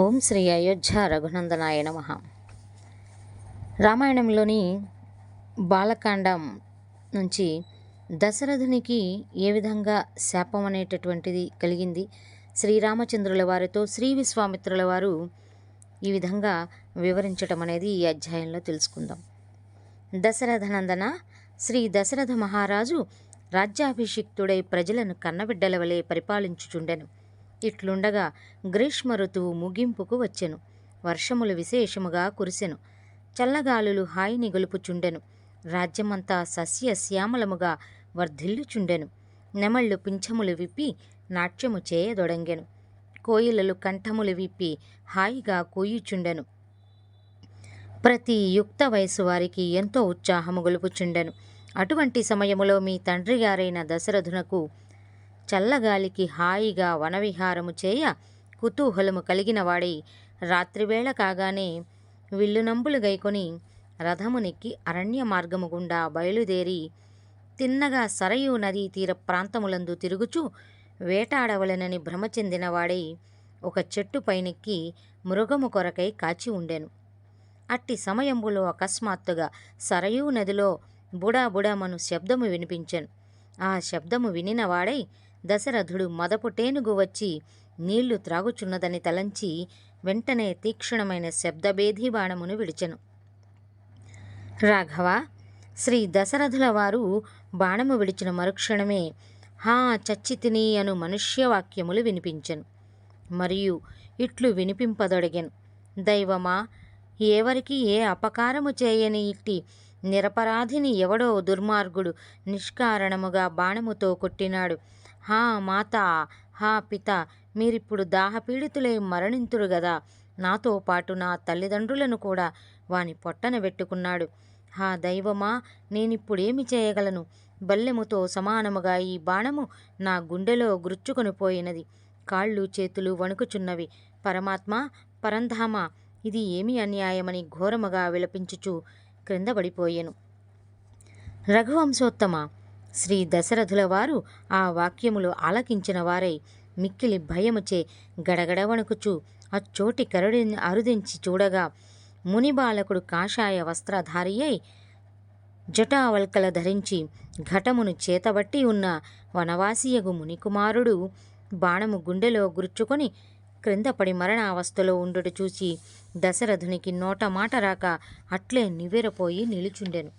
ఓం శ్రీ అయోధ్య రఘునందనాయ నమ. రామాయణంలోని బాలకాండం నుంచి దశరథునికి ఏ విధంగా శాపం అనేటటువంటిది కలిగింది? శ్రీరామచంద్రుల వారితో శ్రీ విశ్వామిత్రుల వారు ఈ విధంగా వివరించటం అనేది ఈ అధ్యాయంలో తెలుసుకుందాం. దశరథనందన శ్రీ దశరథ మహారాజు రాజ్యాభిషిక్తుడై ప్రజలను కన్నబిడ్డల వలె పరిపాలించుచుండెను. ఇట్లుండగా గ్రీష్మ ఋతువు ముగింపుకు వచ్చెను. వర్షములు విశేషముగా కురిసెను. చల్లగాలులు హాయిని గొలుపుచుండెను. రాజ్యమంతా సస్యశ్యామలముగా వర్ధిల్లుచుండెను. నెమళ్ళు పింఛములు విప్పి నాట్యము చేయదొడంగెను. కోయిలలు కంఠములు విప్పి హాయిగా కూయుచుండెను. ప్రతి యుక్త వయసు వారికి ఎంతో ఉత్సాహము గొలుపుచుండెను. అటువంటి సమయములో మీ తండ్రి గారైన దశరథునకు చల్లగాలికి హాయిగా వనవిహారము చేయ కుతూహలము కలిగినవాడై రాత్రివేళ కాగానే విల్లునంబులు గైకొని రథమునెక్కి అరణ్య మార్గము గుండా బయలుదేరి తిన్నగా సరయూ నదీ తీర ప్రాంతములందు తిరుగుచూ వేటాడవలెనని భ్రమ చెందినవాడై ఒక చెట్టు పైనెక్కి మృగము కొరకై కాచి ఉండెను. అట్టి సమయంబులో అకస్మాత్తుగా సరయూ నదిలో బుడా బుడామను శబ్దము వినిపించెను. ఆ శబ్దము వినినవాడై దశరథుడు మదపు టేనుగు వచ్చి నీళ్ళు త్రాగుచున్నదని తలంచి వెంటనే తీక్షణమైన శబ్దభేదీ బాణమును విడిచెను. రాఘవ శ్రీ దశరథుల వారు బాణము విడిచిన మరుక్షణమే హా చచ్చితిని అను మనుష్యవాక్యములు వినిపించెను. మరియు ఇట్లు వినిపింపదొడిగెను. దైవమా ఎవరికి ఏ అపకారము చేయని ఇట్టి నిరపరాధిని ఎవడో దుర్మార్గుడు నిష్కారణముగా బాణముతో కొట్టినాడు. హా మాత! హా పిత! మీరిప్పుడు దాహపీడితులై మరణింతురు గదా! నాతో పాటు నా తల్లిదండ్రులను కూడా వాని పొట్టన పెట్టుకున్నాడు హా దైవమా! నేనిప్పుడేమి చేయగలను? బల్లెముతో సమానముగా ఈ బాణము నా గుండెలో గురుచుకొని పోయినది. కాళ్ళు చేతులు వణుకుచున్నవి. పరమాత్మ! పరంధామ! ఇది ఏమి అన్యాయమని ఘోరముగా విలపించుచు క్రిందబడిపోయెను రఘువంశోత్తమ! శ్రీ దశరథుల వారు ఆ వాక్యములు ఆలకించిన వారై మిక్కిలి భయముచే గడగడవణుకుచు అచ్చోటి కరుడి అరుదించి చూడగా ముని బాలకుడు కాషాయ వస్త్రధారి అయి జటావల్కల ధరించి ఘటమును చేతబట్టి ఉన్న వనవాసియగు మునికుమారుడు బాణము గుండెలో గుర్చుకొని క్రిందపడి మరణావస్థలో ఉండుట చూసి దశరథునికి నోట మాట రాక అట్లే నివ్వెరపోయి నిలుచుండెను.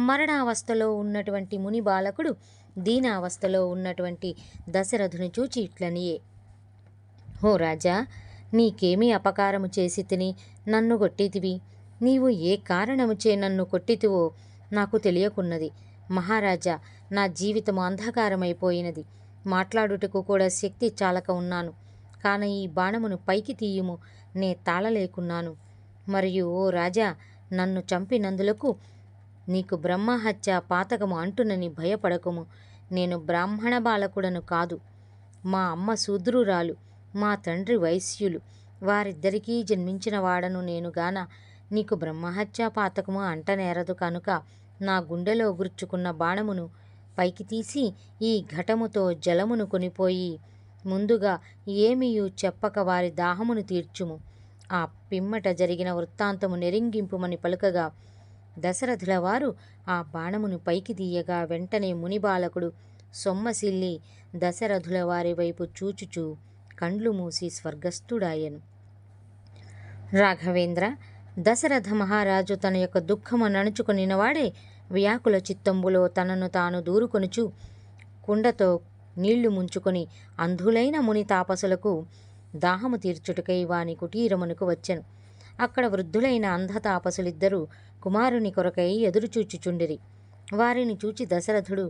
మరణావస్థలో ఉన్నటువంటి ముని బాలకుడు దీనావస్థలో ఉన్నటువంటి దశరథుని చూచి ఇట్లనియే. హో రాజా నీకేమీ అపకారము చేసి తిని నన్ను కొట్టితివి? నీవు ఏ కారణముచే నన్ను కొట్టితివో నాకు తెలియకున్నది. మహారాజా నా జీవితము అంధకారమైపోయినది. మాట్లాడుటకు కూడా శక్తి చాలక ఉన్నాను. కాన ఈ బాణమును పైకి తీయుము నే తాళలేకున్నాను. మరియు ఓ రాజా నన్ను చంపినందులకు నీకు బ్రహ్మహత్య పాతకము అంటునని భయపడకము. నేను బ్రాహ్మణ బాలకుడను కాదు. మా అమ్మ శూద్రురాలు మా తండ్రి వైశ్యులు. వారిద్దరికీ జన్మించిన వాడను నేను గాన నీకు బ్రహ్మహత్య పాతకము అంటనేరదు కనుక నా గుండెలో గుర్చుకున్న బాణమును పైకి తీసి ఈ ఘటముతో జలమును కొనిపోయి ముందుగా ఏమియు చెప్పక వారి దాహమును తీర్చుము. ఆ పిమ్మట జరిగిన వృత్తాంతము నెరింగింపుమని పలుకగా దశరథుల వారు ఆ బాణమును పైకి తీయగా వెంటనే ముని బాలకుడు సొమ్మసిల్లి దశరథుల వారి వైపు చూచుచూ కండ్లు మూసి స్వర్గస్థుడాయను. రాఘవేంద్ర దశరథ మహారాజు తన యొక్క దుఃఖము నణుచుకొనినవాడే వ్యాకుల చిత్తంబులో తనను తాను దూరుకొనుచు కుండతో నీళ్ళు ముంచుకొని అంధులైన ముని తాపసులకు దాహము తీర్చుటకై వాని కుటీరమునకు వచ్చెను. అక్కడ వృద్ధులైన అంధతాపసులిద్దరూ కుమారుని కొరకై ఎదురుచూచుచుండిరి. వారిని చూచి దశరథుడు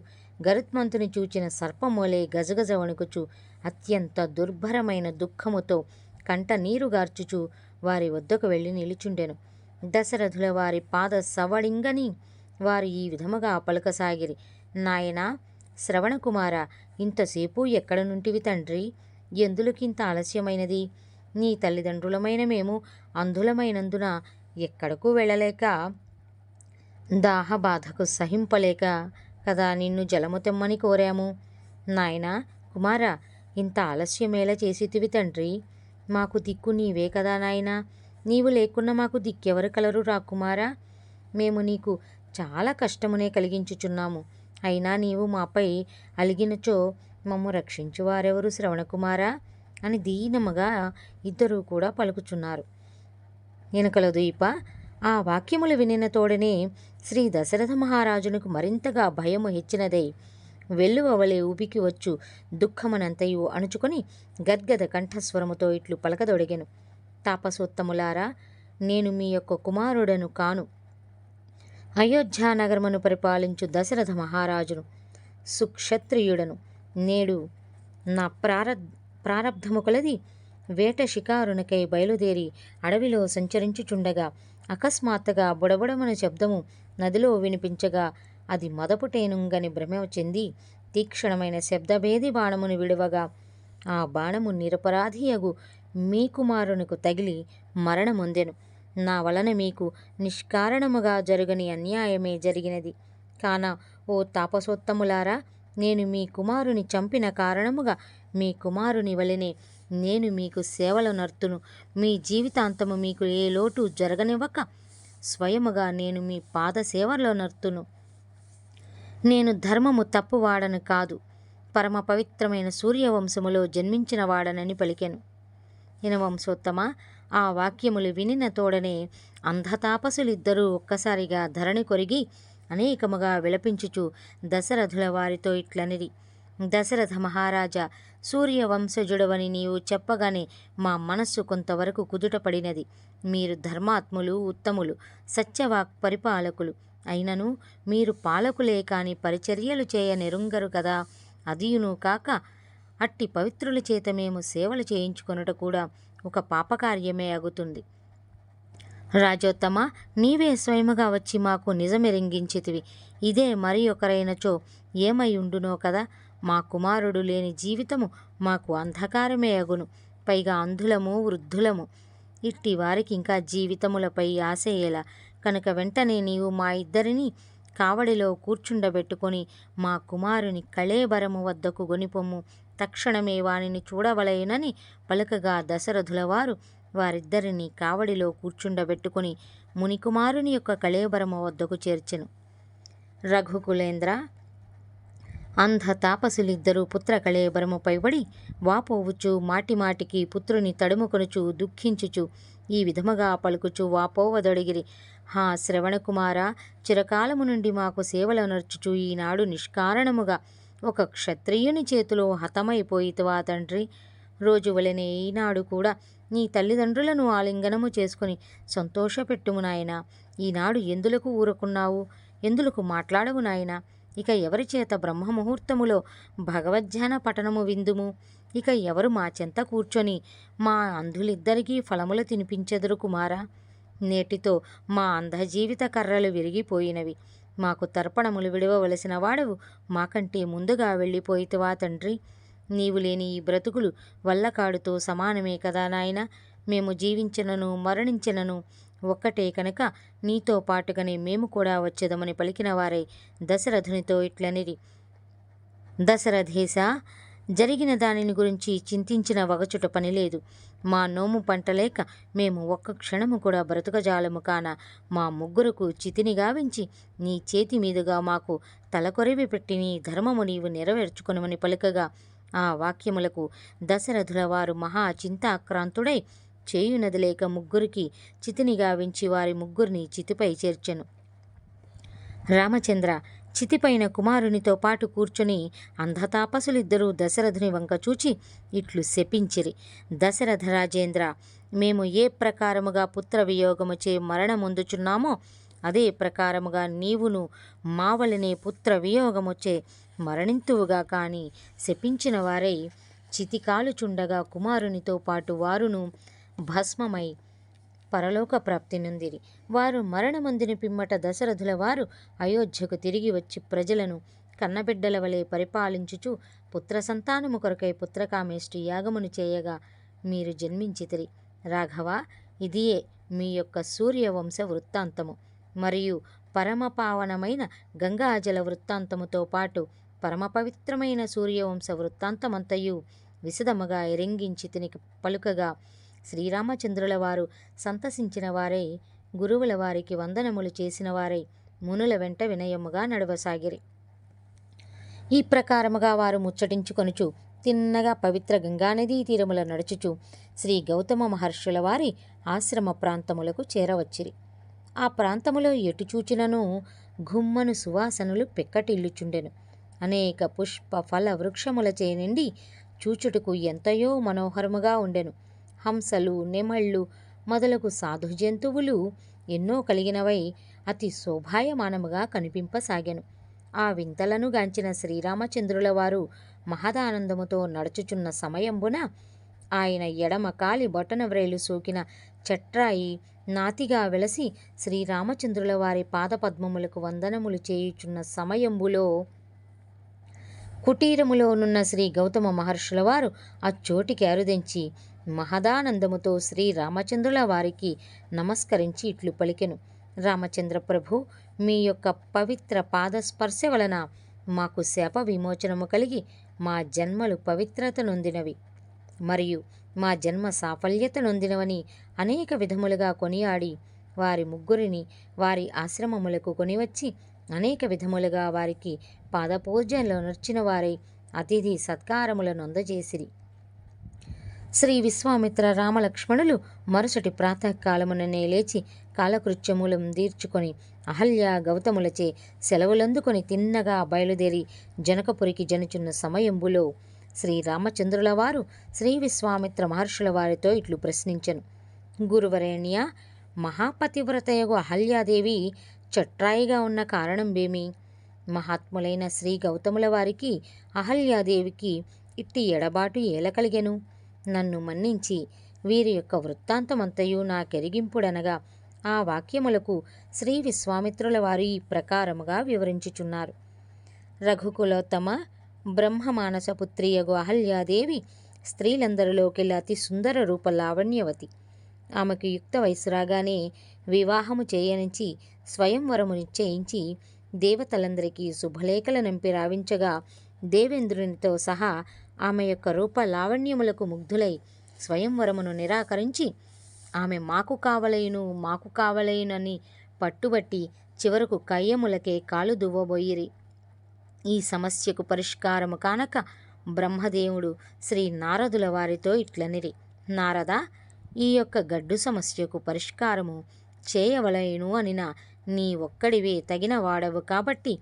గరుత్మంతుని చూచిన సర్పమోలే గజగజ వణుకుచు అత్యంత దుర్భరమైన దుఃఖముతో కంట నీరు గార్చుచు వారి వద్దకు వెళ్ళి నిలుచుండెను. దశరథుల వారి పాద సవళింగని వారు ఈ విధముగా పలుకసాగిరి. నాయనా శ్రవణకుమార ఇంతసేపు ఎక్కడ నుంటివి తండ్రి? ఎందులకింత ఆలస్యమైనది? నీ తల్లిదండ్రులమైన మేము అంధులమైనందున ఎక్కడకు వెళ్ళలేక దాహ బాధకు సహింపలేక కదా నిన్ను జలము తెమ్మని కోరాము. నాయనా కుమార ఇంత ఆలస్యమేలా చేసితివి తండ్రి. మాకు దిక్కు నీవే కదా నాయనా. నీవు లేకున్నా మాకు దిక్కెవరు కలరు రాకుమారా మేము నీకు చాలా కష్టమునే కలిగించుచున్నాము. అయినా నీవు మాపై అలిగినచో మమ్ము రక్షించువారెవరు శ్రవణకుమారా? అని దీనముగా ఇద్దరూ కూడా పలుకుచున్నారు. ఎనకల ద్వీప ఆ వాక్యములు వినిన తోడనే శ్రీ దశరథ మహారాజునకు మరింతగా భయము హెచ్చినదై వెల్లువవలే ఊపికి వచ్చు దుఃఖమనంతయు అణుచుకొని గద్గద కంఠస్వరముతో ఇట్లు పలకదొడిగెను. తాపసోత్తములారా నేను మీ యొక్క కుమారుడను కాను. అయోధ్యానగరమును పరిపాలించు దశరథ మహారాజును సుక్షత్రియుడను. నేడు నా ప్రార ప్రారంధము కొలది వేట షికారునకై బయలుదేరి అడవిలో సంచరించుచుండగా అకస్మాత్తుగా బుడబుడమన శబ్దము నదిలో వినిపించగా అది మొదపుటేనుంగని భ్రమ చెంది తీక్షణమైన శబ్దభేది బాణమును విడువగా ఆ బాణము నిరపరాధియగు మీ కుమారునికి తగిలి మరణమొందెను. నా వలన మీకు నిష్కారణముగా జరుగని అన్యాయమే జరిగినది. కాన ఓ తాపసోత్తములారా నేను మీ కుమారుని చంపిన కారణముగా మీ కుమారుని వలనే నేను మీకు సేవలు నర్తును మీ జీవితాంతము మీకు ఏ లోటు జరగనివ్వక స్వయముగా నేను మీ పాద సేవలో నర్తును నేను ధర్మము తప్పువాడను కాదు. పరమ పవిత్రమైన సూర్యవంశములో జన్మించిన వాడనని పలికెను. ఇనవంశోత్తమ ఆ వాక్యములు వినిన తోడనే అంధతాపసులిద్దరూ ఒక్కసారిగా ధరణి కొరిగి అనేకముగా విలపించుచు దశరథుల వారితో ఇట్లనిది దశరథ మహారాజా సూర్యవంశజుడవని నీవు చెప్పగానే మా మనస్సు కొంతవరకు కుదుటపడినది. మీరు ధర్మాత్ములు ఉత్తములు సత్యవాక్ పరిపాలకులు. అయినను మీరు పాలకులే కాని పరిచర్యలు చేయ నెరుంగరు కదా. అదియును కాక అట్టి పవిత్రుల చేత మేము సేవలు చేయించుకొనుట కూడా ఒక పాపకార్యమే అగుతుంది. రాజోత్తమ నీవే స్వయముగా వచ్చి మాకు నిజమెరింగించితివి ఇదే మరి ఒకరైనచో ఏమై ఉండునో కదా. మా కుమారుడు లేని జీవితము మాకు అంధకారమే అగును. పైగా అంధులము వృద్ధులము. ఇట్టి వారికి ఇంకా జీవితములపై ఆశయేలా కనుక వెంటనే నీవు మా ఇద్దరిని కావడిలో కూర్చుండబెట్టుకొని మా కుమారుని కళేబరము వద్దకు గొనిపొమ్ము. తక్షణమే వానిని చూడవలయునని పలుకగా దశరథుల వారు వారిద్దరిని కావడిలో కూర్చుండబెట్టుకొని మునికుమారుని యొక్క కళేబరము వద్దకు చేర్చెను. రఘుకులేంద్ర అంధ తాపసులిద్దరూ పుత్ర కళేబరముపై పడి వాపోవుచు మాటిమాటికి పుత్రుని తడుముకొనుచు దుఃఖించుచు ఈ విధముగా పలుకుచు వాపోవదొడిగిరి. హా శ్రవణకుమార చిరకాలము నుండి మాకు సేవలు నర్చుచు ఈనాడు నిష్కారణముగా ఒక క్షత్రియుని చేతిలో హతమైపోయితివా తండ్రి. రోజు వలెనే ఈనాడు కూడా నీ తల్లిదండ్రులను ఆలింగనము చేసుకుని సంతోషపెట్టుము నాయనా. ఈనాడు ఎందులకు ఊరుకున్నావు? ఎందులకు మాట్లాడవు నాయనా? ఇక ఎవరి చేత బ్రహ్మముహూర్తములో భగవజ్ఞాన పఠనము విందుము? ఇక ఎవరు మా చెంత కూర్చొని మా అంధులిద్దరికీ ఫలములు తినిపించెదరు కుమారా? నేటితో మా అంధజీవిత కర్రలు విరిగిపోయినవి. మాకు తర్పణములు విడవవలసిన వాడవు. మాకంటే ముందుగా వెళ్ళిపోయితివా తండ్రి? నీవు లేని ఈ బ్రతుకులు వల్లకాడుతో సమానమే కదా నాయన? మేము జీవించినను మరణించినను ఒక్కటే కనుక నీతో పాటుగానే మేము కూడా వచ్చేదమని పలికిన వారై దశరథునితో ఇట్లనిరి. దశరథేశ జరిగిన దానిని గురించి చింతించిన వగచుట పనిలేదు మా నోము పంటలేక మేము ఒక్క క్షణము కూడా బ్రతుకజాలము కాన మా ముగ్గురకు చితిని గావించి నీ చేతి మీదుగా మాకు తలకొరివి పెట్టి నీ ధర్మము నీవు నెరవేర్చుకునమని పలుకగా ఆ వాక్యములకు దశరథుల వారు మహా చింతాక్రాంతుడై చేయునది లేక ముగ్గురికి చితిని గావించి వారి ముగ్గురిని చితిపై చేర్చెను. రామచంద్ర చితిపైన కుమారునితో పాటు కూర్చుని అంధతాపసులిద్దరూ దశరథుని వంక చూచి ఇట్లు శపించిరి. దశరథ రాజేంద్ర మేము ఏ ప్రకారముగా పుత్ర చే మరణముందుచున్నామో అదే ప్రకారముగా నీవును మావలనే పుత్ర వియోగముచే మరణింతువుగా కాని శపించిన వారై చితికాలుచుండగా కుమారునితో పాటు వారును భస్మమై పరలోక ప్రాప్తి నొందిరి. వారు మరణమందిని పిమ్మట దశరథుల వారు అయోధ్యకు తిరిగి వచ్చి ప్రజలను కన్నబిడ్డల వలె పరిపాలించుచు పుత్ర సంతానము కొరకై పుత్రకామేష్టి యాగమును చేయగా మీరు జన్మించితిరి. రాఘవ ఇదియే మీ యొక్క సూర్యవంశ వృత్తాంతము. మరియు పరమ పావనమైన గంగాజల వృత్తాంతముతో పాటు పరమ పవిత్రమైన సూర్యవంశ వృత్తాంతమంతయు విశదముగా ఎరింగించి తినికి పలుకగా శ్రీరామచంద్రుల వారు సంతసించిన వారై గురువుల వారికి వందనములు చేసిన వారై మునుల వెంట వినయముగా నడవసాగిరి. ఈ ప్రకారముగా వారు ముచ్చటించుకొనుచు తిన్నగా పవిత్ర గంగానదీ తీరముల నడుచుచు శ్రీ గౌతమ మహర్షుల వారి ఆశ్రమ ప్రాంతములకు చేరవచ్చిరి. ఆ ప్రాంతములో ఎటు చూచినను గుమ్మను సువాసనలు పెక్కటిల్లుచుండెను. అనేక పుష్ప ఫల వృక్షములచే నిండి చూచుటకు ఎంతయో మనోహరముగా ఉండెను. హంసలు నెమళ్ళు మొదలగు సాధు జంతువులు ఎన్నో కలిగినవై అతి శోభాయమానముగా కనిపింపసాగాను. ఆ వింతలను గాంచిన శ్రీరామచంద్రుల వారు మహదానందముతో నడుచుచున్న సమయంబున ఆయన ఎడమ కాలి బొటన వ్రేలు సోకిన చట్రాయి నాతిగా వెలసి శ్రీరామచంద్రుల వారి పాదపద్మములకు వందనములు చేయుచున్న సమయంబులో కుటీరములోనున్న శ్రీ గౌతమ మహర్షుల వారు అచ్చోటికి అరుదెంచి మహదానందముతో శ్రీ రామచంద్రుల వారికి నమస్కరించి ఇట్లు పలికెను. రామచంద్ర ప్రభు మీ యొక్క పవిత్ర పాదస్పర్శ వలన మాకు శాప విమోచనము కలిగి మా జన్మలు పవిత్రత నొందినవి. మరియు మా జన్మ సాఫల్యత నొందినవని అనేక విధములుగా కొనియాడి వారి ముగ్గురిని వారి ఆశ్రమములకు కొనివచ్చి అనేక విధములుగా వారికి పాదపూజలో నర్చిన వారై అతిథి సత్కారముల అందజేసిరి. శ్రీ విశ్వామిత్ర రామలక్ష్మణులు మరుసటి ప్రాతకాలముననే లేచి కాలకృత్యములం తీర్చుకొని అహల్య గౌతములచే సెలవులందుకొని తిన్నగా బయలుదేరి జనకపురికి జనుచున్న సమయంబులో శ్రీరామచంద్రుల వారు శ్రీ విశ్వామిత్ర మహర్షుల వారితో ఇట్లు ప్రశ్నించను. గురువరేణ్య మహాపతివ్రతయగు అహల్యాదేవి చట్రాయిగా ఉన్న కారణంబేమి? మహాత్ములైన శ్రీ గౌతముల వారికి అహల్యాదేవికి ఇట్టి ఎడబాటు ఏల కలిగెను? నన్ను మన్నించి వీరి యొక్క వృత్తాంతమంతయు నాకెరిగింపుడనగా ఆ వాక్యములకు శ్రీ విశ్వామిత్రుల వారు ఈ ప్రకారముగా వివరించుచున్నారు. రఘుకులోత్తమ బ్రహ్మమానసపుత్రియగు అహల్యాదేవి స్త్రీలందరిలోకెల్లా అతి సుందర రూప లావణ్యవతి. ఆమెకు యుక్త వయసు రాగానే వివాహము చేయనించి స్వయంవరము నిశ్చయించి దేవతలందరికీ శుభలేఖల నింపి రావించగా దేవేంద్రునితో సహా ఆమె యొక్క రూప లావణ్యములకు ముగ్ధులై స్వయంవరమును నిరాకరించి ఆమె మాకు కావలయును మాకు కావలయునని పట్టుబట్టి చివరకు కయ్యములకే కాలు దువ్వబోయిరి. ఈ సమస్యకు పరిష్కారము కానక బ్రహ్మదేవుడు శ్రీ నారదుల వారితో ఇట్లనిరి. నారద ఈ యొక్క గడ్డు సమస్యకు పరిష్కారము చేయవలయును అనిన నీ ఒక్కడివే తగిన వాడవు కాబట్టి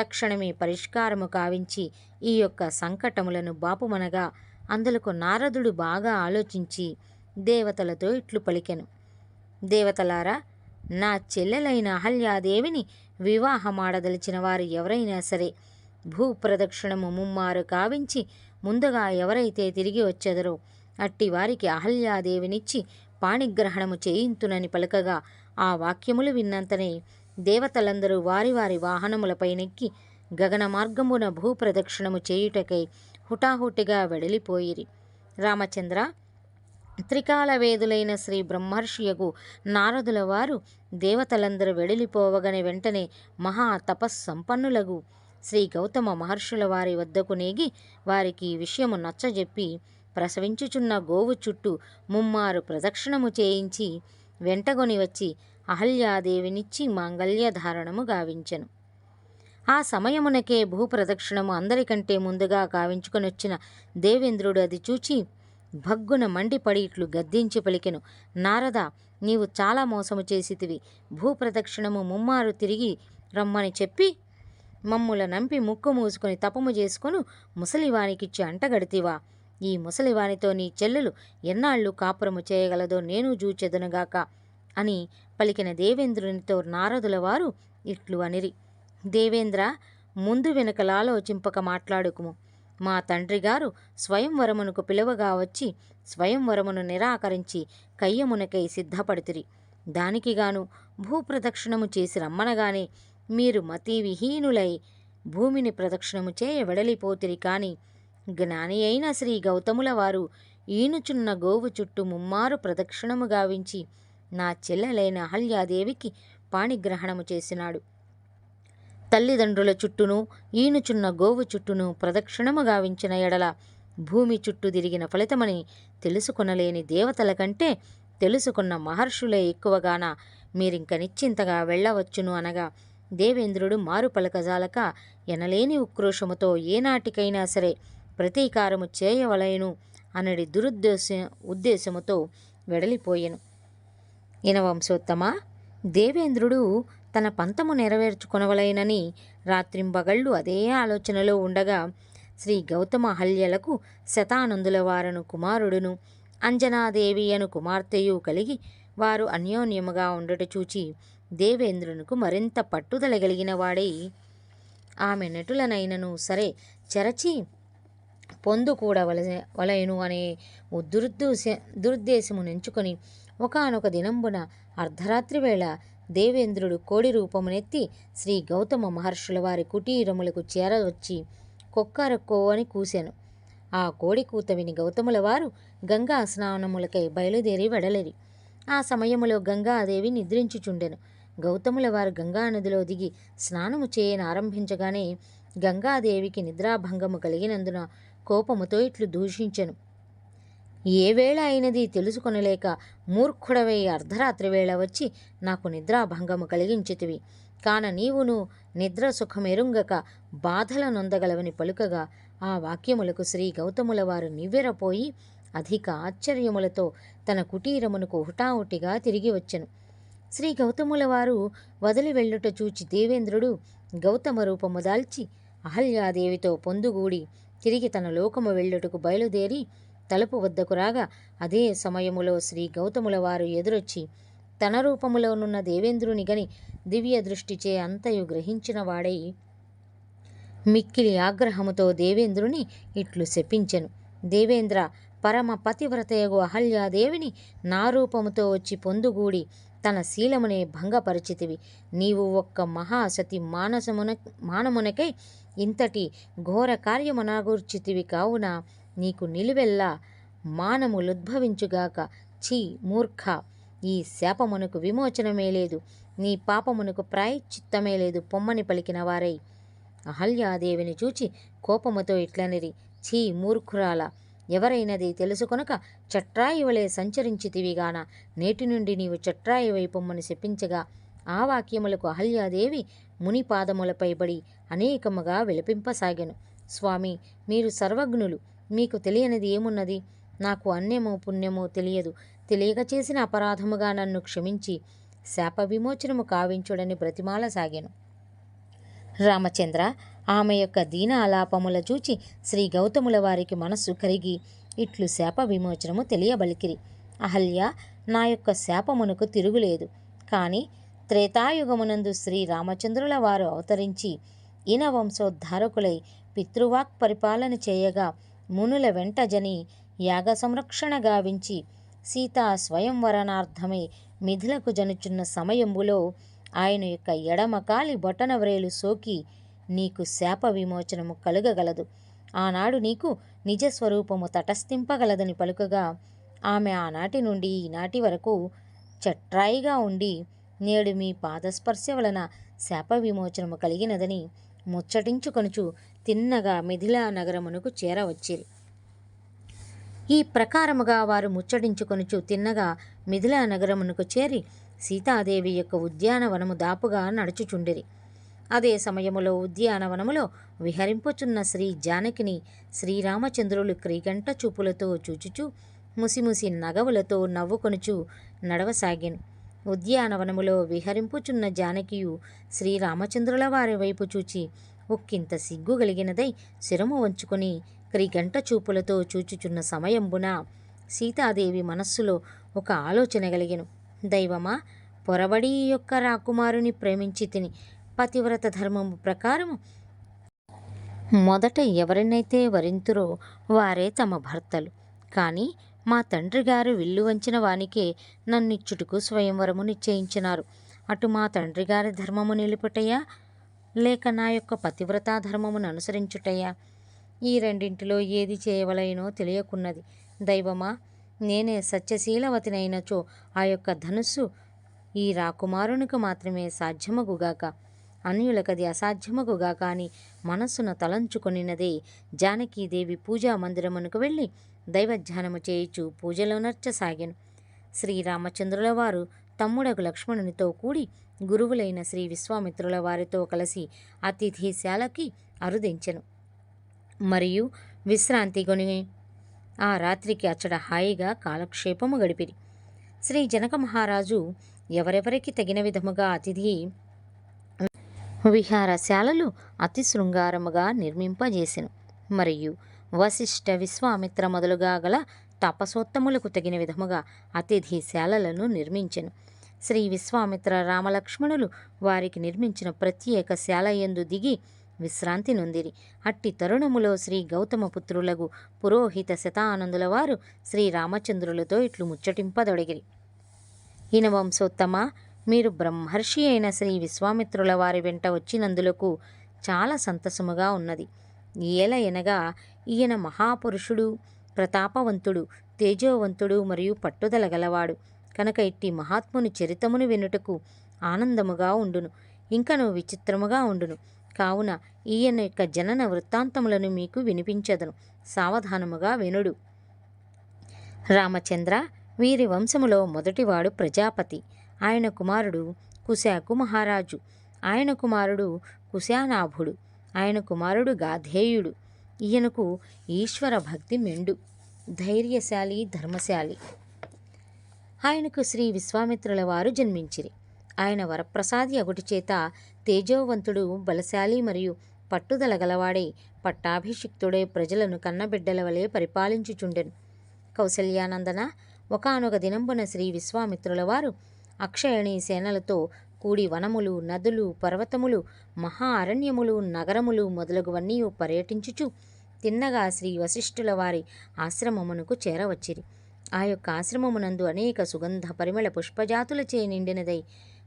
తక్షణమే పరిష్కారము కావించి ఈ యొక్క సంకటములను బాపుమనగా అందులకు నారదుడు బాగా ఆలోచించి దేవతలతో ఇట్లు పలికెను. దేవతలారా నా చెల్లెలైన అహల్యాదేవిని వివాహమాడదలిచిన వారు ఎవరైనా సరే భూప్రదక్షిణము ముమ్మారు కావించి ముందుగా ఎవరైతే తిరిగి వచ్చెదరో అట్టి వారికి అహల్యాదేవినిచ్చి పాణిగ్రహణము చేయింతునని పలకగా ఆ వాక్యములు విన్నంతనే దేవతలందరూ వారి వారి వాహనములపైనెక్కి గగన మార్గమున భూప్రదక్షిణము చేయుటకై హుటాహుటిగా వెడలిపోయిరి. రామచంద్ర త్రికాల వేదులైన శ్రీ బ్రహ్మర్షియకు నారదుల వారు దేవతలందరూ వెడలిపోవగని వెంటనే మహా తపస్సంపన్నులగు శ్రీ గౌతమ మహర్షుల వారి వద్దకు నేగి వారికి ఈ విషయము నచ్చజెప్పి ప్రసవించుచున్న గోవు చుట్టూ ముమ్మారు ప్రదక్షిణము చేయించి వెంటగొని వచ్చి అహల్యాదేవినిచ్చి మాంగల్యధారణము గావించెను. ఆ సమయమునకే భూప్రదక్షిణము అందరికంటే ముందుగా గావించుకొనొచ్చిన దేవేంద్రుడు అది చూచి భగ్గున మండిపడి ఇట్లు గద్దించి పలికెను. నారద నీవు చాలా మోసము చేసితివి. భూప్రదక్షిణము ముమ్మారు తిరిగి రమ్మని చెప్పి మమ్ముల నంపి ముక్కు మూసుకొని తపము చేసుకొను ముసలివానికిచ్చి అంటగడితివా. ఈ ముసలివానితో నీ చెల్లెలు ఎన్నాళ్ళు కాపురము చేయగలదో నేను జూచెదనుగాక అని పలికిన దేవేంద్రునితో నారదుల వారు ఇట్లు అనిరి. దేవేంద్ర ముందు వెనుకలాలోచింపక మాట్లాడుకుము. మా తండ్రి గారు స్వయంవరమునకు పిలువగా వచ్చి స్వయంవరమును నిరాకరించి కయ్యమునకై సిద్ధపడుతురి. దానికిగాను భూప్రదక్షిణము చేసి రమ్మనగానే మీరు మతి విహీనులై భూమిని ప్రదక్షిణము చేయ వెడలిపోతిరి కాని జ్ఞాని అయిన శ్రీ గౌతముల వారు ఈనుచున్న గోవు చుట్టూ ముమ్మారు ప్రదక్షిణము గావించి నా చెల్లెలైన అహల్యాదేవికి పాణిగ్రహణము చేసినాడు. తల్లిదండ్రుల చుట్టూను ఈనుచున్న గోవు చుట్టూను ప్రదక్షిణము గావించిన ఎడల భూమి చుట్టూ తిరిగిన ఫలితమని తెలుసుకొనలేని దేవతల కంటే తెలుసుకున్న మహర్షులే ఎక్కువగాన మీరింక నిశ్చింతగా వెళ్ళవచ్చును అనగా దేవేంద్రుడు మారు పలకజాలక ఎనలేని ఉక్రోషముతో ఏనాటికైనా సరే ప్రతీకారము చేయవలయను అనడి దురుద్దేశ ఉద్దేశముతో వెడలిపోయెను. ఇనవంశోత్తమ దేవేంద్రుడు తన పంతము నెరవేర్చుకొనవలైనని రాత్రింబగళ్ళు అదే ఆలోచనలో ఉండగా శ్రీ గౌతమ హల్యలకు శతానందుల వారను కుమారుడును అంజనాదేవి అను కుమార్తెయు కలిగి వారు అన్యోన్యముగా ఉండట చూచి దేవేంద్రునికి మరింత పట్టుదల కలిగిన వాడై ఆమె నటులనైనను సరే చెరచి పొందు కూడా వల వలయను అనే దురుద్దేశ దురుద్దేశము నెంచుకొని ఒకనొక దినంబున అర్ధరాత్రి వేళ దేవేంద్రుడు కోడి రూపమునెత్తి శ్రీ గౌతమ మహర్షుల వారి కుటీరములకు చేరవచ్చి కొక్కరక్కో అని కూశాను ఆ కోడి కూత విని గౌతముల వారు గంగా స్నానములకై బయలుదేరి వెడలేరి. ఆ సమయములో గంగాదేవి నిద్రించుచుండెను. గౌతముల వారు గంగానదిలో దిగి స్నానము చేయని ఆరంభించగానే గంగాదేవికి నిద్రాభంగము కలిగినందున కోపముతో ఇట్లు దూషించెను. ఏ వేళ అయినది తెలుసుకొనలేక మూర్ఖుడవై అర్ధరాత్రి వేళ వచ్చి నాకు నిద్రాభంగము కలిగించితివి. కాన నీవును నిద్ర సుఖమెరుంగక బాధల నొందగలవని పలుకగా ఆ వాక్యములకు శ్రీ గౌతముల వారు నివ్వెరపోయి అధిక ఆశ్చర్యములతో తన కుటీరమునకు హుటాహుటిగా తిరిగి వచ్చెను. శ్రీ గౌతముల వారు వదిలి వెళ్ళుట చూచి దేవేంద్రుడు గౌతమ రూపము దాల్చి అహల్యాదేవితో పొందుగూడి తిరిగి తన లోకము వెళ్ళుటకు బయలుదేరి తలుపు వద్దకు రాగా అదే సమయములో శ్రీ గౌతముల వారు ఎదురొచ్చి తన రూపములోనున్న దేవేంద్రుని గని దివ్య దృష్టిచే అంతయు గ్రహించిన వాడై మిక్కిలి ఆగ్రహముతో దేవేంద్రుని ఇట్లు శపించెను. దేవేంద్ర పరమ పతివ్రతయగు అహల్యాదేవిని నా రూపముతో వచ్చి పొందుగూడి తన శీలమునే భంగపరిచితివి. నీవు ఒక్క మహాసతి మానసమున మానమునకై ఇంతటి ఘోర కార్యమునగూర్చితివి కావున? నీకు నిలువెల్లా మానములుద్భవించుగాక. ఛీ మూర్ఖ! ఈ శాపమునకు విమోచనమే లేదు. నీ పాపమునకు ప్రాయశ్చిత్తమే లేదు పొమ్మని పలికిన వారై. అహల్యాదేవిని చూచి కోపముతో ఇట్లనిరి. ఛీ మూర్ఖురాల! ఎవరైనది తెలుసుకొనక చట్రాయి వలె సంచరించితివిగాన. నేటి నుండి నీవు చట్రాయి వైపొమ్మని శపించగా ఆ వాక్యములకు అహల్యాదేవి ముని పాదములపై బడి అనేకముగా విలపింపసాగెను. స్వామి మీరు సర్వజ్ఞులు. మీకు తెలియనిది ఏమున్నది? నాకు అన్యమో పుణ్యమో తెలియదు. తెలియక చేసిన అపరాధముగా నన్ను క్షమించి శాప విమోచనము కావించుడని బ్రతిమాల సాగాను. రామచంద్ర ఆమె యొక్క దీన ఆలాపముల చూచి శ్రీ గౌతముల వారికి మనస్సు కరిగి ఇట్లు శాప విమోచనము తెలియబలికిరి. అహల్య నా యొక్క శాపమునకు తిరుగులేదు. కానీ త్రేతాయుగమునందు శ్రీ రామచంద్రుల వారు అవతరించి ఈన వంశోద్ధారకులై పితృవాక్ పరిపాలన చేయగా మునుల వెంట జని యాగ సంరక్షణ గావించి సీతా స్వయంవరణార్థమై మిథులకు జనుచున్న సమయంబులో ఆయన యొక్క ఎడమకాలి బొటన వ్రేలు సోకి నీకు శాప విమోచనము కలుగగలదు. ఆనాడు నీకు నిజస్వరూపము తటస్థింపగలదని పలుకగా ఆమె ఆనాటి నుండి ఈనాటి వరకు చట్రాయిగా ఉండి నేడు మీ పాదస్పర్శ వలన శాప విమోచనము కలిగినదని ముచ్చటించుకొనుచు తిన్నగా మిథిలా నగరమునకు చేరవచ్చిరి. ఈ ప్రకారముగా వారు ముచ్చటించుకొనుచు తిన్నగా మిథిలా నగరమునకు చేరి సీతాదేవి యొక్క ఉద్యానవనము దాపుగా నడుచుచుండిరి. అదే సమయములో ఉద్యానవనములో విహరింపుచున్న శ్రీ జానకిని శ్రీరామచంద్రులు క్రీగంట చూపులతో చూచుచు ముసిముసి నగవులతో నవ్వుకొనుచు నడవసాగాను. ఉద్యానవనములో విహరింపుచున్న జానకియు శ్రీరామచంద్రుల వారి వైపు చూచి ఒక్కింత సిగ్గు కలిగినదై శిరము వంచుకొని క్రిగంట చూపులతో చూచుచున్న సమయంబున సీతాదేవి మనస్సులో ఒక ఆలోచన కలిగెను దైవమా పొరబడి ఈ యొక్క రాకుమారుని ప్రేమించి తిని పతివ్రత ధర్మము ప్రకారము మొదట ఎవరినైతే వరింతురో వారే తమ భర్తలు. కానీ మా తండ్రి గారు విల్లు వంచిన వానికే నన్నిచ్చుటకు స్వయంవరము నిశ్చయించినారు. అటు మా తండ్రి గారి ధర్మము నిలుపుటయ్యా లేక నా యొక్క పతివ్రతా ధర్మమును అనుసరించుటయా? ఈ రెండింటిలో ఏది చేయవలైనో తెలియకున్నది. దైవమా నేనే సత్యశీలవతినైనచో ఆ యొక్క ధనుస్సు ఈ రాకుమారునికి మాత్రమే సాధ్యమగుగాక. అన్యులకది అసాధ్యమగుగా కాని మనస్సును తలంచుకొనినదే జానకీదేవి పూజా మందిరమునకు వెళ్ళి దైవధ్యానము చేయుచు పూజలో నర్చసాగాను. శ్రీరామచంద్రుల వారు తమ్ముడకు లక్ష్మణునితో కూడి గురువులైన శ్రీ విశ్వామిత్రుల వారితో కలిసి అతిథిశాలకి అరుదించెను. మరియు విశ్రాంతి కొని ఆ రాత్రికి అచ్చట హాయిగా కాలక్షేపము గడిపిరి. శ్రీ జనక మహారాజు ఎవరెవరికి తగిన విధముగా అతిథి విహారశాలలు అతి శృంగారముగా నిర్మింపజేసెను. మరియు వశిష్ఠ విశ్వామిత్ర మొదలుగా గల తపసోత్తములకు తగిన విధముగా అతిథిశాలలను నిర్మించెను. శ్రీ విశ్వామిత్ర రామలక్ష్మణులు వారికి నిర్మించిన ప్రత్యేక శాలయందు దిగి విశ్రాంతి నొందిరి. అట్టి తరుణములో శ్రీ గౌతమ పుత్రులకు పురోహిత శతానందుల వారు శ్రీ రామచంద్రులతో ఇట్లు ముచ్చటింపదొడిగిరి. ఈయన వంశోత్తమ మీరు బ్రహ్మర్షి అయిన శ్రీ విశ్వామిత్రుల వారి వెంట వచ్చినందులకు చాలా సంతసముగా ఉన్నది. ఏల ఎనగా ఈయన మహాపురుషుడు ప్రతాపవంతుడు తేజోవంతుడు మరియు పట్టుదల గలవాడు. కనుక ఇట్టి మహాత్ముని చరితమును వినుటకు ఆనందముగా ఉండును. ఇంకను విచిత్రముగా ఉండును. కావున ఈయన యొక్క జనన వృత్తాంతములను మీకు వినిపించదను. సావధానముగా వినుడు. రామచంద్ర వీరి వంశములో మొదటివాడు ప్రజాపతి. ఆయన కుమారుడు కుశాకు మహారాజు. ఆయన కుమారుడు కుశానాభుడు. ఆయన కుమారుడు గాధేయుడు. ఈయనకు ఈశ్వర భక్తి మెండు. ధైర్యశాలి ధర్మశాలి. ఆయనకు శ్రీ విశ్వామిత్రుల వారు జన్మించిరి. ఆయన వరప్రసాది అగుటి చేత తేజోవంతుడు బలశాలి మరియు పట్టుదల గలవాడై పట్టాభిషిక్తుడే ప్రజలను కన్నబిడ్డల వలె పరిపాలించుచుండెను. కౌసల్యానందన ఒకనొక దినంబున శ్రీ విశ్వామిత్రుల వారు అక్షయణి సేనలతో కూడి వనములు నదులు పర్వతములు మహా అరణ్యములు నగరములు మొదలగువన్నీ పర్యటించుచు తిన్నగా శ్రీ వశిష్ఠుల వారి ఆశ్రమమునకు చేరవచ్చిరి. ఆ యొక్క ఆశ్రమమునందు అనేక సుగంధ పరిమళ పుష్పజాతులచే నిండినదై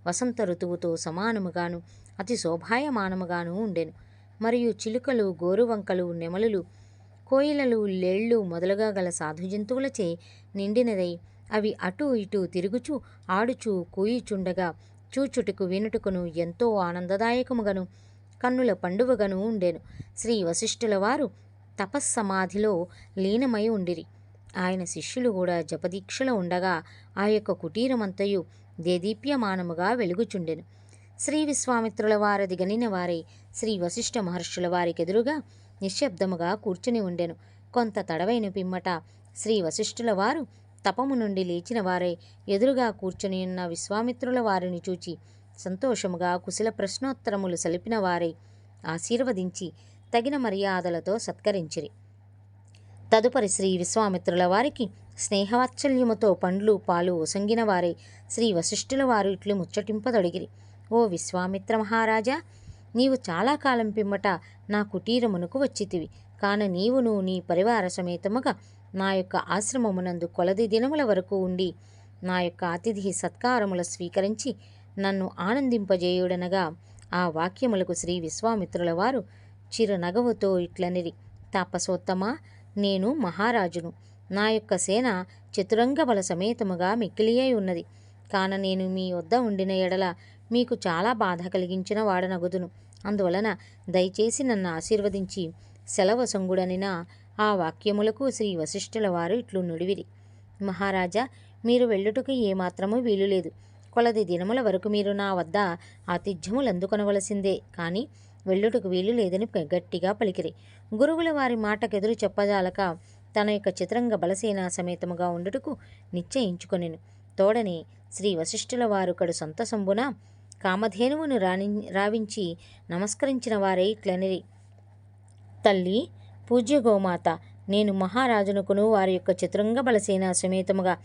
వసంత ఋతువుతో సమానముగాను అతి శోభాయమానముగాను ఉండెను. మరియు చిలుకలు గోరువంకలు నెమలులు కోయిలలు లేళ్ళు మొదలుగా గల సాధు జంతువులచే నిండినదై అవి అటు ఇటు తిరుగుచు ఆడుచు కూయిచుండగా చూచుటకు వినుటకును ఎంతో ఆనందదాయకముగను కన్నుల పండువగను ఉండెను. శ్రీ వశిష్ఠుల వారు తపస్సమాధిలో లీనమై ఉండిరి. ఆయన శిష్యులు కూడా జపదీక్షలో ఉండగా ఆ యొక్క కుటీరమంతయు దేదీప్యమానముగా వెలుగుచుండెను. శ్రీ విశ్వామిత్రుల వారది గనిన వారై శ్రీ వశిష్ఠ మహర్షుల వారికెదురుగా నిశ్శబ్దముగా కూర్చుని ఉండెను. కొంత తడవైన పిమ్మట శ్రీ వశిష్ఠుల వారు తపము నుండి లేచిన వారై ఎదురుగా కూర్చుని ఉన్న విశ్వామిత్రుల వారిని చూచి సంతోషముగా కుశల ప్రశ్నోత్తరములు సలిపిన వారై ఆశీర్వదించి తగిన మర్యాదలతో సత్కరించిరి. తదుపరి శ్రీ విశ్వామిత్రుల వారికి స్నేహవాత్సల్యముతో పండ్లు పాలు ఒసంగిన వారే శ్రీ వశిష్ఠుల వారు ఇట్లు ముచ్చటింపదొడిగిరి. ఓ విశ్వామిత్ర మహారాజా నీవు చాలా కాలం పిమ్మట నా కుటీరమునకు వచ్చితివి. కాన నీవును నీ పరివార సమేతముగా నా యొక్క ఆశ్రమమునందు కొలది దినముల వరకు ఉండి నా యొక్క అతిథి సత్కారముల స్వీకరించి నన్ను ఆనందింపజేయుడనగా ఆ వాక్యములకు శ్రీ విశ్వామిత్రుల వారు చిరునగవుతో ఇట్లనిరి. తాపసోత్తమా నేను మహారాజును. నా యొక్క సేన చతురంగ బల సమేతముగా మిక్కిలియై ఉన్నది. కాన నేను మీ వద్ద ఉండిన ఎడల మీకు చాలా బాధ కలిగించిన వాడనగుదును. అందువలన దయచేసి నన్ను ఆశీర్వదించి సెలవు సంగుడనిన ఆ వాక్యములకు శ్రీ వశిష్ఠుల వారు ఇట్లు నుడివిరి. మహారాజా మీరు వెళ్ళుటకు ఏమాత్రమూ వీలు లేదు కొలది దినముల వరకు మీరు నా వద్ద ఆతిథ్యములు అందుకొనవలసిందే కానీ వెళ్ళుటకు వీలు లేదని గట్టిగా పలికిరి. గురువుల వారి మాటకెదురు చెప్పజాలక తన యొక్క చిత్రంగ బలసేన సమేతముగా ఉండుటకు నిశ్చయించుకొనెను. తోడని శ్రీ వశిష్ఠుల వారు కడు సంతసంబున కామధేనువును రాణి రావించి నమస్కరించిన వారే ఇట్లనిరి. తల్లి పూజ్య గోమాత నేను మహారాజునకును వారి యొక్క చతురంగ బలసేన సమేతముగా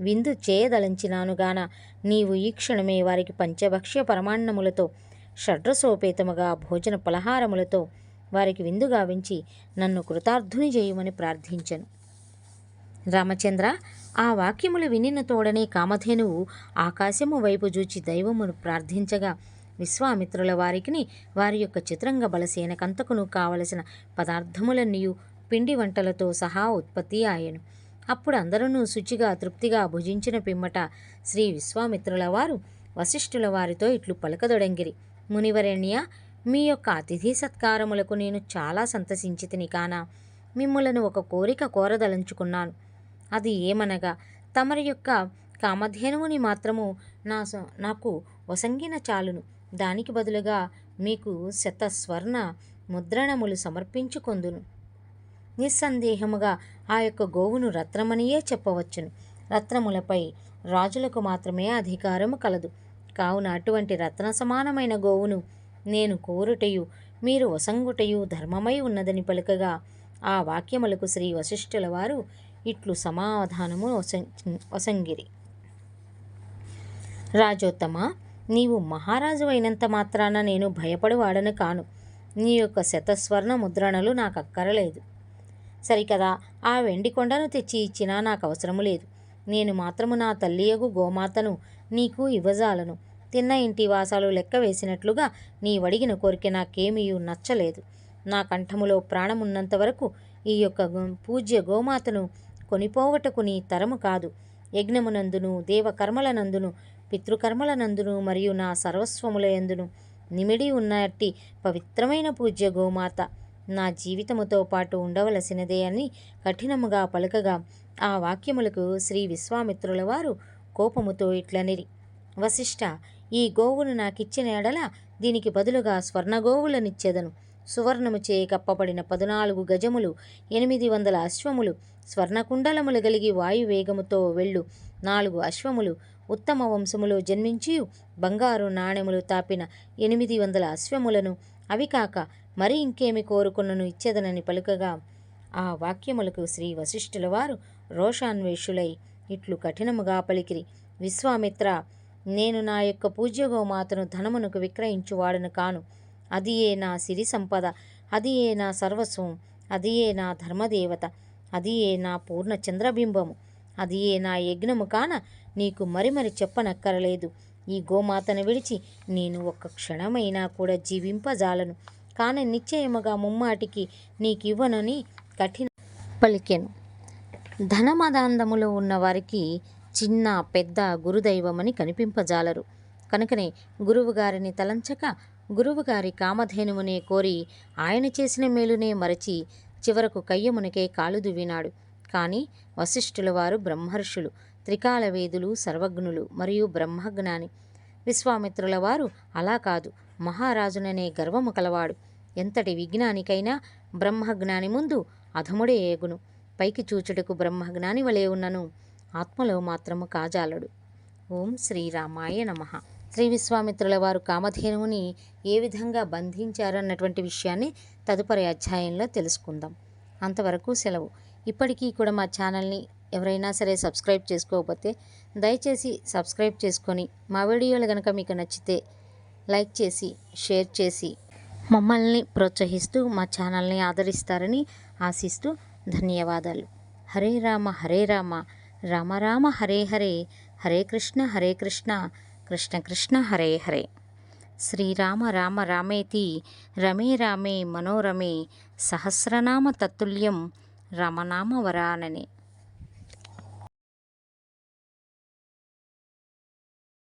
విందు చేయదలంచినానుగాన నీవు ఈ క్షణమే వారికి పంచభక్ష్య పరమాన్నములతో షడ్రసోపేతముగా భోజన పలహారములతో వారికి విందు గావించి నన్ను కృతార్థుని చేయమని ప్రార్థించను. రామచంద్ర ఆ వాక్యములు వినిన తోడనే కామధేనువు ఆకాశము వైపు చూచి దైవమును ప్రార్థించగా విశ్వామిత్రుల వారికిని వారి యొక్క చిత్రంగ బలసేనకంతకును కావలసిన పదార్థములన్నీయు పిండి వంటలతో సహా ఉత్పత్తి ఆయను అప్పుడు అందరూ శుచిగా తృప్తిగా భుజించిన పిమ్మట శ్రీ విశ్వామిత్రుల వారు వశిష్ఠుల వారితో ఇట్లు పలకదొడంగిరి. మునివరణ్య మీ యొక్క అతిథి సత్కారములకు నేను చాలా సంతసించితిని కాన? మిమ్మలను ఒక కోరిక కోరదలంచుకున్నాను. అది ఏమనగా తమరి యొక్క కామధేనువుని మాత్రము నా నాకు వసంగిన చాలును. దానికి బదులుగా మీకు శత స్వర్ణ ముద్రణములు సమర్పించుకొందును. నిస్సందేహముగా ఆ యొక్క గోవును రత్నమనియే చెప్పవచ్చును. రత్నములపై రాజులకు మాత్రమే అధికారము కలదు. కావున అటువంటి రత్న సమానమైన గోవును నేను కోరుటయు మీరు వసంగుటయు ధర్మమై ఉన్నదని పలుకగా ఆ వాక్యములకు శ్రీ వశిష్ఠుల వారు ఇట్లు సమాధానము వసం- వసంగిరి. రాజోత్తమ నీవు మహారాజు అయినంత మాత్రాన నేను భయపడువాడను కాను నీ యొక్క శతస్వర్ణ ముద్రణలు నాకు అక్కరలేదు సరికదా ఆ వెండి కొండను తెచ్చి ఇచ్చినా నాకు అవసరము లేదు నేను మాత్రము నా తల్లియగు గోమాతను నీకు ఇవ్వజాలను. తిన్న ఇంటి వాసాలు లెక్క వేసినట్లుగా నీ వడిగిన కోరిక నాకేమీ నచ్చలేదు. నా కంఠములో ప్రాణమున్నంత వరకు ఈ యొక్క పూజ్య గోమాతను కొనిపోవటకు నీ తరము కాదు. యజ్ఞమునందును దేవకర్మలనందును పితృకర్మలనందును మరియు నా సర్వస్వముల యందును నిమిడి ఉన్నట్టి పవిత్రమైన పూజ్య గోమాత నా జీవితముతో పాటు ఉండవలసినదే అని కఠినముగా పలుకగా ఆ వాక్యములకు శ్రీ విశ్వామిత్రుల వారు కోపముతో ఇట్లనిరి. వశిష్ఠ ఈ గోవును నాకిచ్చిన ఎడల దీనికి బదులుగా స్వర్ణగోవులనిచ్చెదను. సువర్ణము చే కప్పబడిన పదునాలుగు గజములు ఎనిమిది వందల అశ్వములు స్వర్ణకుండలములు కలిగి వాయువేగముతో వెళ్ళు. నాలుగు అశ్వములు ఉత్తమ వంశములో జన్మించి బంగారు నాణెములు తాపిన ఎనిమిది వందల అశ్వములను అవి కాక మరి ఇంకేమి కోరుకున్నను ఇచ్చేదనని పలుకగా ఆ వాక్యములకు శ్రీ వశిష్ఠుల వారు రోషాన్వేషులై ఇట్లు కఠినముగా పలికిరి. విశ్వామిత్ర నేను నా యొక్క పూజ్యగోమాతను ధనమునకు విక్రయించువాడను కాను. అదియే నా సిరి సంపద అదియే నా సర్వస్వం అదియే నా ధర్మదేవత అదియే నా పూర్ణ చంద్రబింబము. అదియే నా యజ్ఞము కాన నీకు మరి మరి చెప్పనక్కరలేదు. ఈ గోమాతను విడిచి నేను ఒక్క క్షణమైనా కూడా జీవింపజాలను. కాన నిశ్చయముగా ముమ్మాటికి నీకివ్వనని కఠిన పలికెను. ధనమదాంధములో ఉన్నవారికి చిన్న పెద్ద గురుదైవమని కనిపింపజాలరు. కనుకనే గురువుగారిని తలంచక గురువుగారి కామధేనువునే కోరి ఆయన చేసిన మేలునే మరచి చివరకు కయ్యమునకే కాలు దువ్వినాడు. కానీ వశిష్ఠుల వారు బ్రహ్మర్షులు త్రికాల వేదులు సర్వజ్ఞులు మరియు బ్రహ్మజ్ఞాని. విశ్వామిత్రుల వారు అలా కాదు మహారాజుననే గర్వము కలవాడు. ఎంతటి విజ్ఞానికైనా బ్రహ్మజ్ఞాని ముందు అధముడే ఏగును. పైకి చూచుటకు బ్రహ్మజ్ఞాని వలె ఉన్నను. ఆత్మలో మాత్రము కాజాలడు. ఓం శ్రీరామాయ నమ. శ్రీ విశ్వామిత్రుల వారు కామధేనువుని ఏ విధంగా బంధించారన్నటువంటి విషయాన్ని తదుపరి అధ్యాయంలో తెలుసుకుందాం. అంతవరకు సెలవు. ఇప్పటికీ కూడా మా ఛానల్ని ఎవరైనా సరే సబ్స్క్రైబ్ చేసుకోకపోతే దయచేసి సబ్స్క్రైబ్ చేసుకొని మా వీడియోలు కనుక మీకు నచ్చితే లైక్ చేసి షేర్ చేసి మమ్మల్ని ప్రోత్సహిస్తూ మా ఛానల్ని ఆదరిస్తారని ఆశిస్తూ ధన్యవాదాలు. హరే రామ హరే రామ రామ రామ హరే హరే హరే కృష్ణ హరే కృష్ణ కృష్ణ కృష్ణ హరే హరే. శ్రీరామ రామ రామేతి రమే రామే మనోరమే సహస్రనామ తత్తుల్యం రమనామ వరాననే.